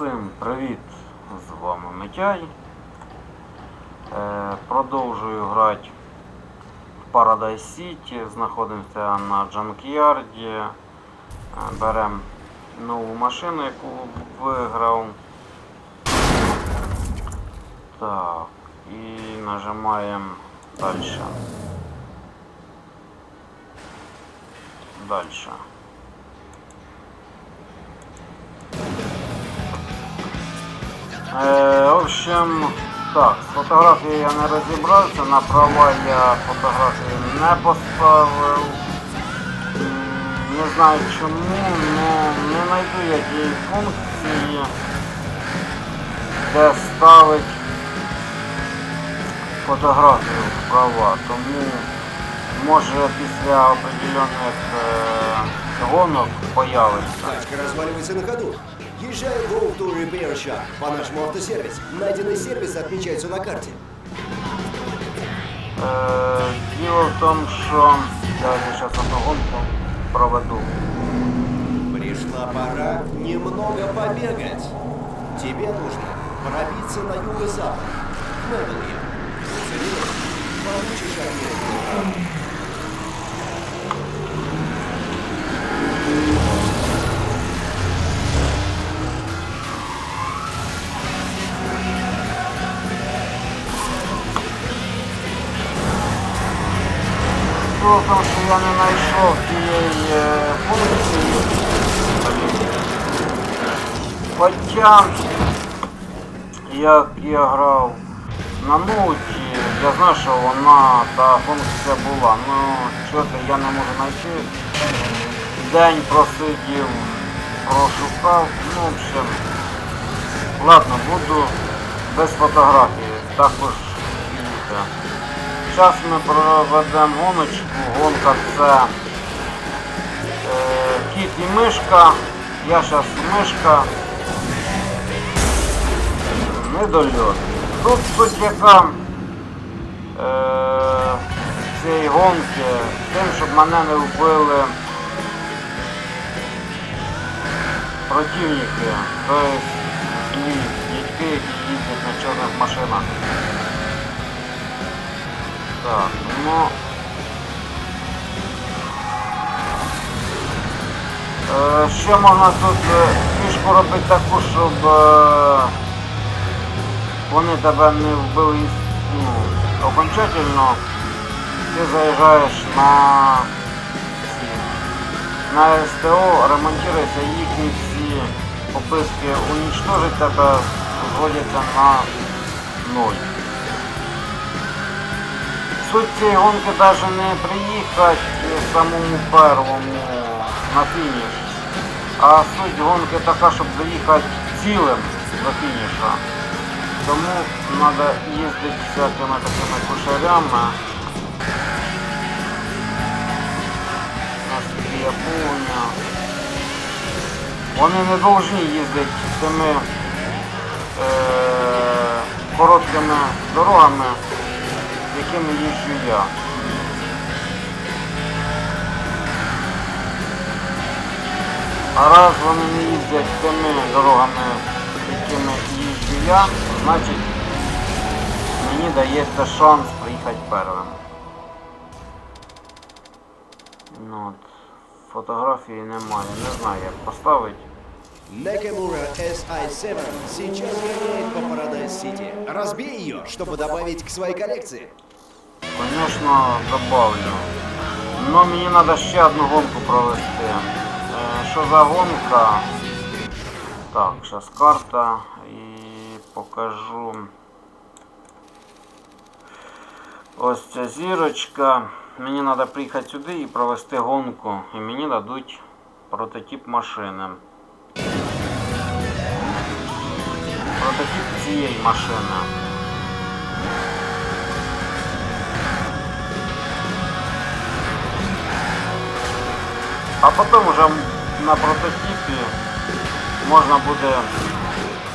Усім привіт! З вами Митяй. Е, продовжую грати в Paradise City. Знаходимося на Джанкярді. Е, беремо нову машину, яку виграв. Так, і нажимаємо далі. Дальше. Е, в общем, так, з фотографією я не розібрався, на права я фотографію не поставив. Не знаю чому, але не знайду я тієї функції, де ставить фотографію в права. Тому може після определених е, гонок появиться. Тачка разваливается на ходу. Езжай в Go to Repair Shop по нашему автосервис. Найденный сервис отмечается на карте. Е, Діло в тому, що я зараз одну гонку проведу. Пришла пора немного побегать. Тебе нужно пробиться на юго-запад. к. Уцелеешь, получишь от них В тому, що я не знайшов тієї е, функції. Хоча, як я грав на ноуті, я знав, що вона, та функція була. Ну, що-то я не можу знайти. День просидів, прошукав. Ну, в общем, ладно, буду без фотографії. Також їдете. Зараз ми проведемо гоночку. Гонка це е, кіт і мишка. Я зараз мишка. Недольот. Тут суть яка е, цієї гонки, тим, щоб мене не вбили противники, тобто які їздять на чорних машинах. Так, ну. Ще можна тут е, фішку робити таку, щоб е, вони тебе не вбили ну, окончательно. Ти заїжджаєш на на СТО, ремонтуються їхні всі попитки уничтожити тебе зводяться на ноль. Суть цієї гонки навіть не приїхати самому первому на фініш. А суть гонки така, щоб доїхати цілим до фініша. Тому треба їздити всякими такими кушарями. Наскільки я помню. Вони не повинні їздити тими е, короткими дорогами якими їжджу я. А раз вони не їздять тими дорогами, якими їжджу я, значить мені дається шанс приїхати первим. Ну, от, фотографії немає, не знаю як поставити. Накамура SI-7 сейчас гоняет по Paradise City. Разбей ее, чтобы добавить к своей коллекции. Конечно, добавлю. Но мені треба ще одну гонку провести. Е, Що за гонка? Так, зараз карта і покажу. Ось ця зірочка. Мені треба приїхати сюди і провести гонку. І мені дадуть прототип машини. Прототип цієї машини. А потом уже на прототипе можно будет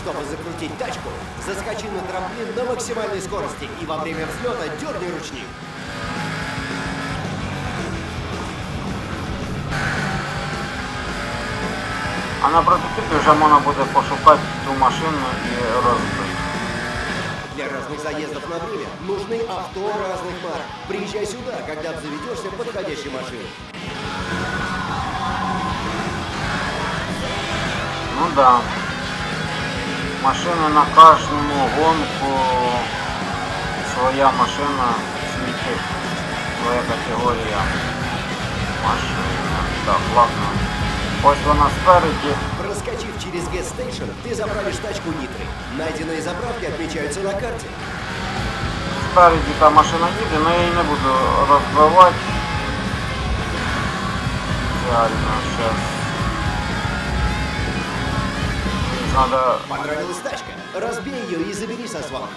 Чтобы закрутить тачку, заскочи на трамплин на максимальной скорости и во время взлета дерни ручник. А на прототипі вже можна буде пошукати цю машину і розбити. Для разных заездов на время нужны авто разных марок. Приезжай сюда, когда обзаведешься подходящей машиной. Ну да. Машини на кожну гонку своя машина світить. Своя категорія машин. Так, ладно. Ось вона спереді. Проскочив через Gas-Station, ты заправишь тачку нитрой. Найденные заправки отмечаются на карте. Спереді та машина їде, але я її не буду розбивати. Реально, зараз. Надо Понравилась тачка? Разбей ее и забери со свалки.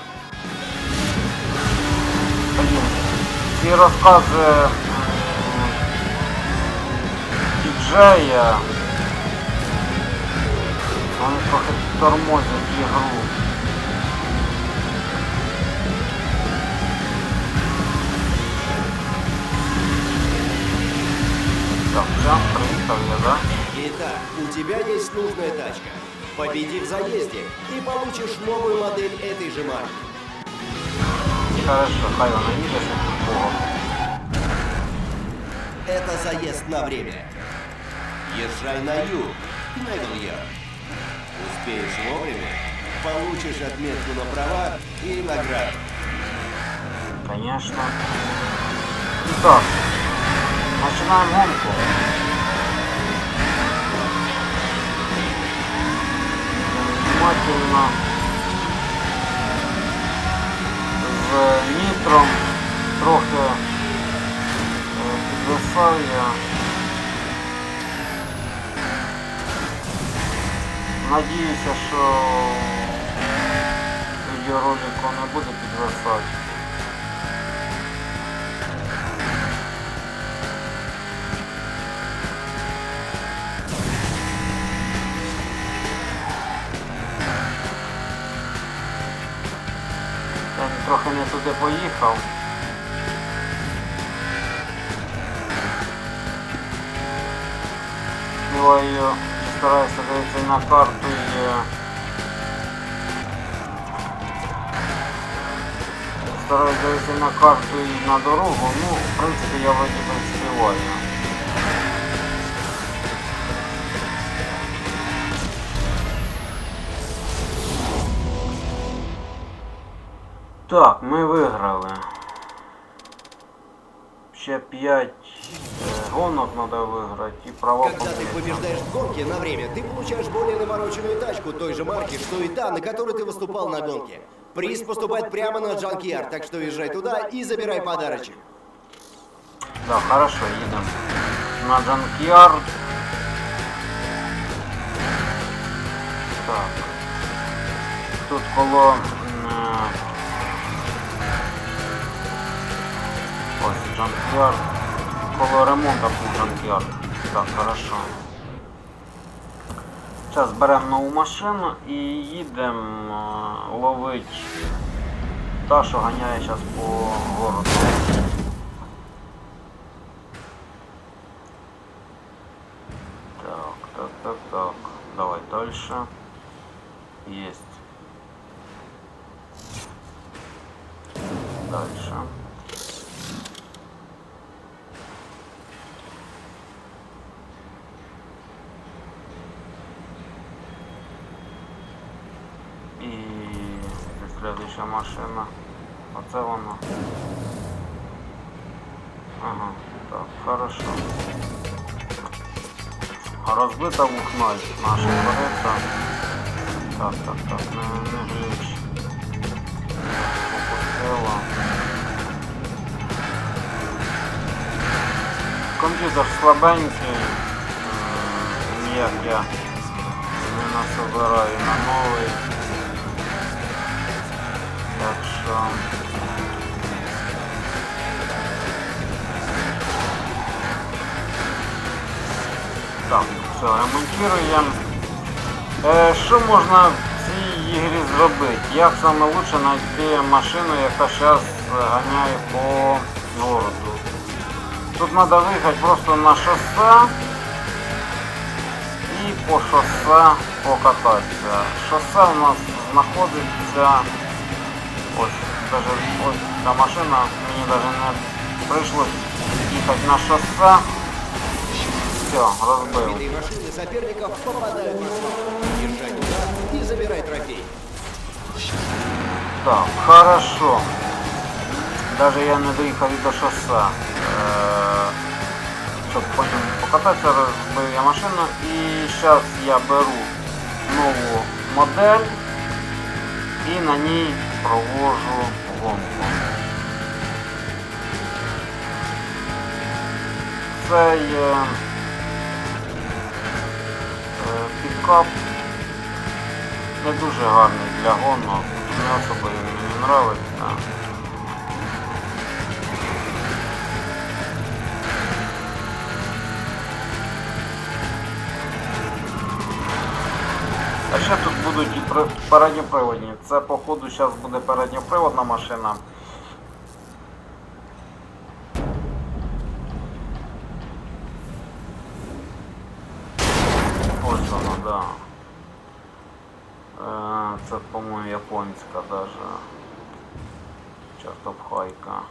Блін, ці розкази м, діджея, вони трохи тормозять ігру. Так, все, приїхав я, да? Итак, у тебя есть нужная тачка. Победи в заезде и получишь новую модель этой же марки. Хорошо, хай тут Богом. Это заезд на время. Езжай на юг, Невилья. Успеешь вовремя, получишь отметку на права и награду. Конечно. Итак, начинаем гонку. Внимательно. З нітром трохи е, підвисає. Надіюся, що відеоролику не буде підвисати. Я туди поїхав. Співаю, стараюся дивитися на карту і е, стараюся дивитися на карту і на дорогу. Ну, в принципі, я вроді би Так, ми виграли. Ще 5 гонок треба виграти і права Когда ты поміряти. побеждаешь в гонке на время, ты получаешь более навороченную тачку той же марки, что и та, на которой ты выступал на гонке. Приз поступает прямо на Джанкиар, так что езжай туда и забирай подарочек. Так, хорошо, їдемо на Джанкіард. Так. Тут коло. Ось Коло ремонту був Джанкіард. Так, хорошо. Зараз беремо нову машину і їдемо ловити та, що ганяє зараз по городу. Так, так, так, так. Давай дальше. Есть. Дальше. И следующая машина. Оце вона. Ага, так, хорошо. Розбита вухною наша береться. Так, так, так, не, не гліч. Попустила. Комп'ютер слабенький. Ніяк я не насобираю на новий. Так. Так, все, ремонтуємо. Е, що можна в цій ігрі зробити? Як саме лучше знайти машину, яка зараз ганяє по городу? Тут треба виїхати просто на шосе і по шосе покататися. Шосе у нас знаходиться. Ось, даже ось ця машина, мені даже не прийшлось їхати на шосе. Все, розбив. Битые машины соперников попадают в асфальт. Держать удар и забирай трофей. Так, хорошо. Даже я не доїхав і до шосе. Е, Щоб по ньому покататися, розбив я машину. І зараз я беру нову модель і на ній Провожу гонку. Цей е, е, пікап не дуже гарний для гонок, не особо мені подобається. А ще тут будуть і при- передньоприводні. Це походу зараз буде передньоприводна машина. Ось вона, да. Е, Це, по-моєму, японська даже. Чортопхайка.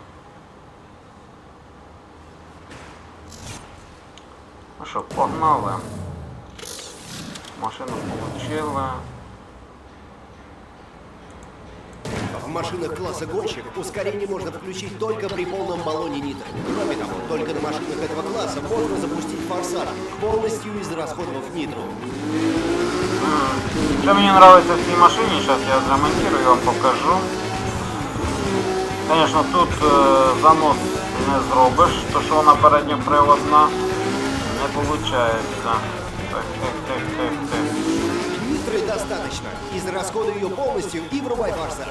Ну що, погнали. Машину получили. В машинах класса гонщик ускорение можно включить только при полном баллоне нитро. Кроме того, только на машинах этого класса можно запустить форсаж, полностью израсходовав нитро. Що мені подобається в цій машині, зараз я зремонтирую і вам покажу. Звісно, тут е, занос не зробиш, то що вона передньоприводна не виходить. Достаточно. Израсходуй ее полностью и врубай форсаж.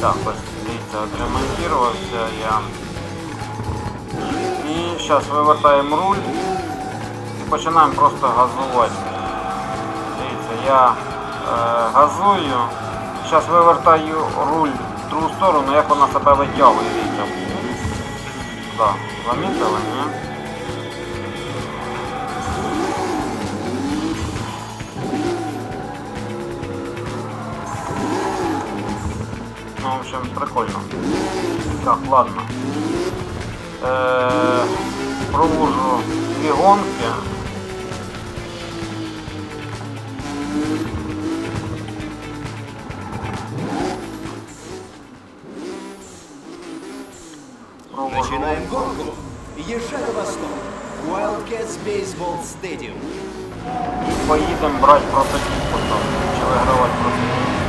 Так, дивіться, відремонтувався я. І зараз вивертаємо руль і починаємо просто газувати. Дивіться, я е, газую, зараз вивертаю руль в другу сторону, як вона себе витягує. Дивіться. Да, замітили, ні? Ну, в общем, прикольно. Так, ладно. Е, провожу дві гонки. Провожу Начинаем гонку. Езжай на восток. Wildcats Baseball Stadium. Поїдемо брати прототип. Чи вигравати прототип.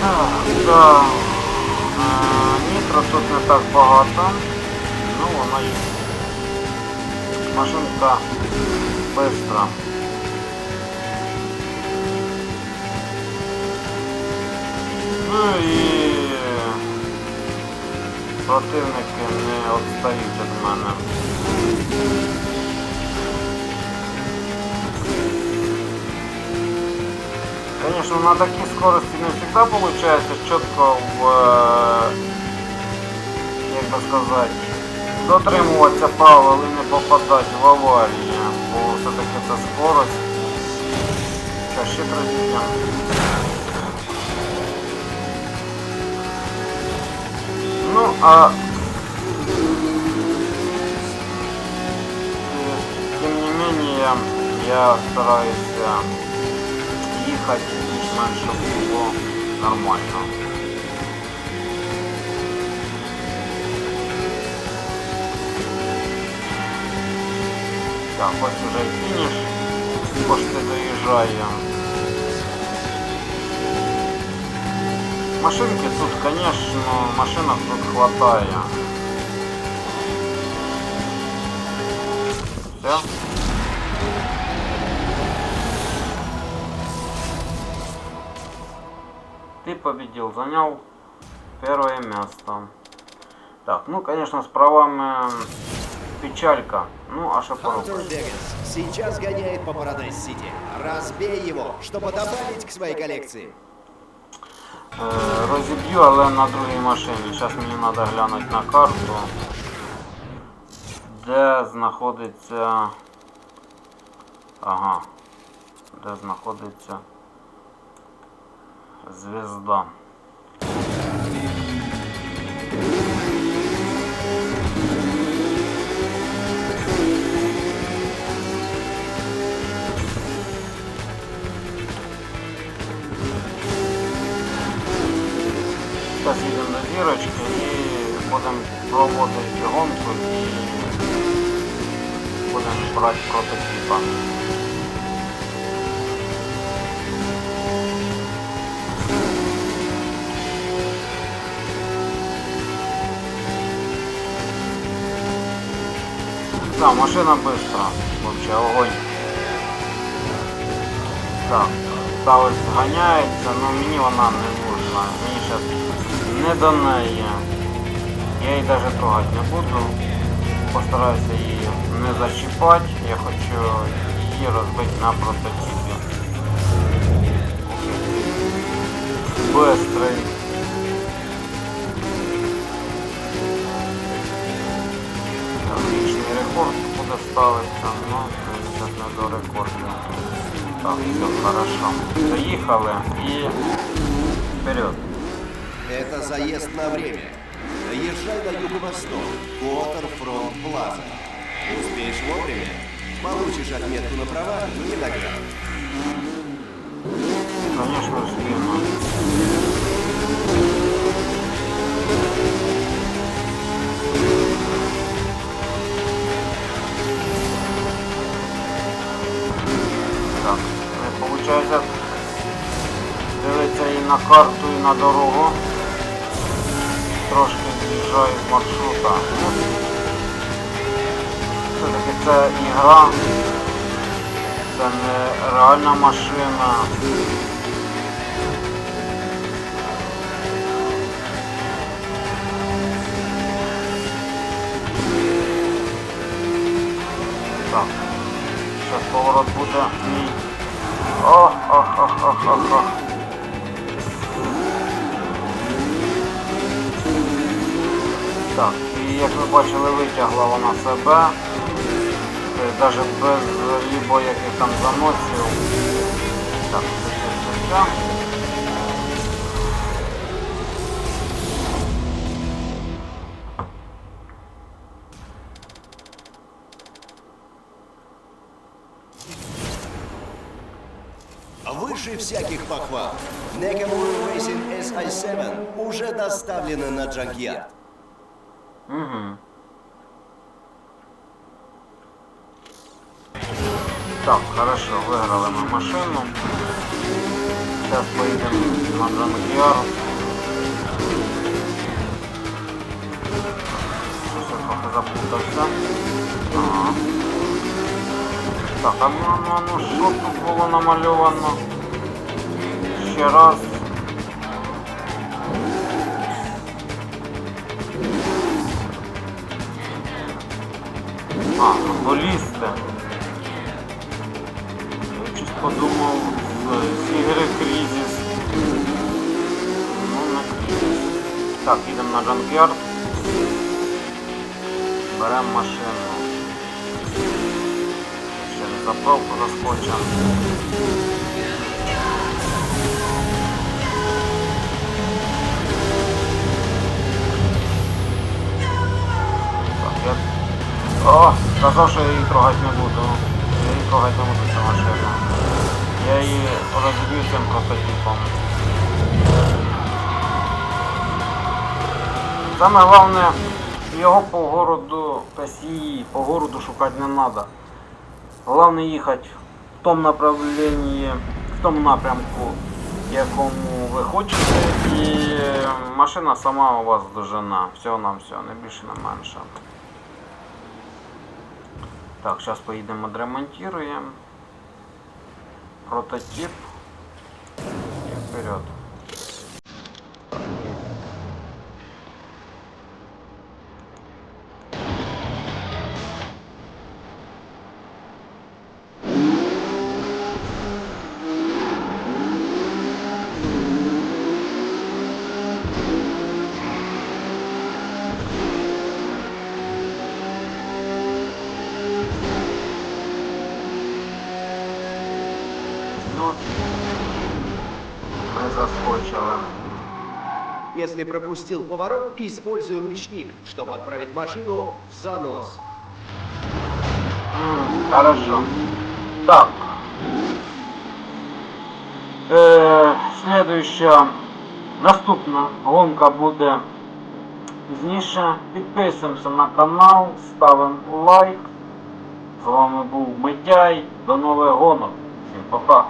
Так, да. Нітро тут не так багато. Ну, вона є. Машинка бистра. Ну і противники не відстають від мене. Конечно, на такой скорости не всегда получается четко в, е, як би сказати, дотримуватися правил і не попадати в аварії, бо все-таки це скорость. Що, ще пройдемо. Ну, а э, тем не менее я стараюсь э, їхати більш-менш, щоб було нормально. Так, ось уже і фініш. Пошти доїжджає. Машинки тут, конечно, машинок тут хватає. Все. победил, занял первое место. Так, ну, конечно, с правами печалька. Ну, а что Хантер поробишь? Вегас сейчас гоняет по Парадайз-Сити. Разбей его, чтобы добавить к своей коллекции. Е, розіб'ю, але на другій машині. Зараз мені треба глянути на карту. де знаходиться. Ага. Де знаходиться звезда. Їдемо до зірочки і будемо проводити гонку і будемо брати прототипа. Да, машина быстро. Вообще огонь. Так, та сгоняется, ганяється, але мені вона не нужна. Мені зараз не до неї. Я її навіть трогати не буду. Постараюся її не зачіпати. Я хочу її розбити на прототипі. Доїхали і вперед. Это заезд на время. Езжай на юго-восток. Уотерфронт Плаза. Успеешь вовремя? Получишь отметку на права и награду. Конечно. Так, на карту, і на дорогу. Трошки з'їжджаю з маршрута. Все-таки це ігра. Це не реальна машина. Так. Зараз поворот буде мій. Так, і як ви бачили, витягла вона себе. Навіть без лібо яких там заносів. Так, це все. Выше всяких похвал. Nakamura Racing SI7 уже доставлена на Джанкьярд. Угу. Так, хорошо, виграли ми машину. Зараз поїдемо на Джанкіар. Щось я трохи заплутався. Ага. Так, а ну, ну, ну, тут було намальовано? Ще раз. А, футболісти. Я щось подумав з, з ігри Кризис. Ну, не Кризис. Так, їдемо на Джанкярд. Беремо машину. Ще не заправку заскочимо. Так, о, сказав, що я її трогати не буду. Я її трогати не буду цю машину. Я її розб'ю цим прототипом. Саме головне, його по городу, тобто по городу шукати не треба. Головне їхати в тому направленні, в тому напрямку, якому ви хочете, і машина сама у вас дожена. Всього нам всього, не більше, не менше. Так, сейчас поедем отремонтируем. Прототип. И вперед. Ми заскочили. Если пропустил поворот, используем ручник, чтобы отправить машину в занос. М, Хорошо. Так. Е, следующая, наступна гонка буде пізніше. Підписуємося на канал, ставимо лайк. З вами був Митяй. До нових гонок. Всім пока.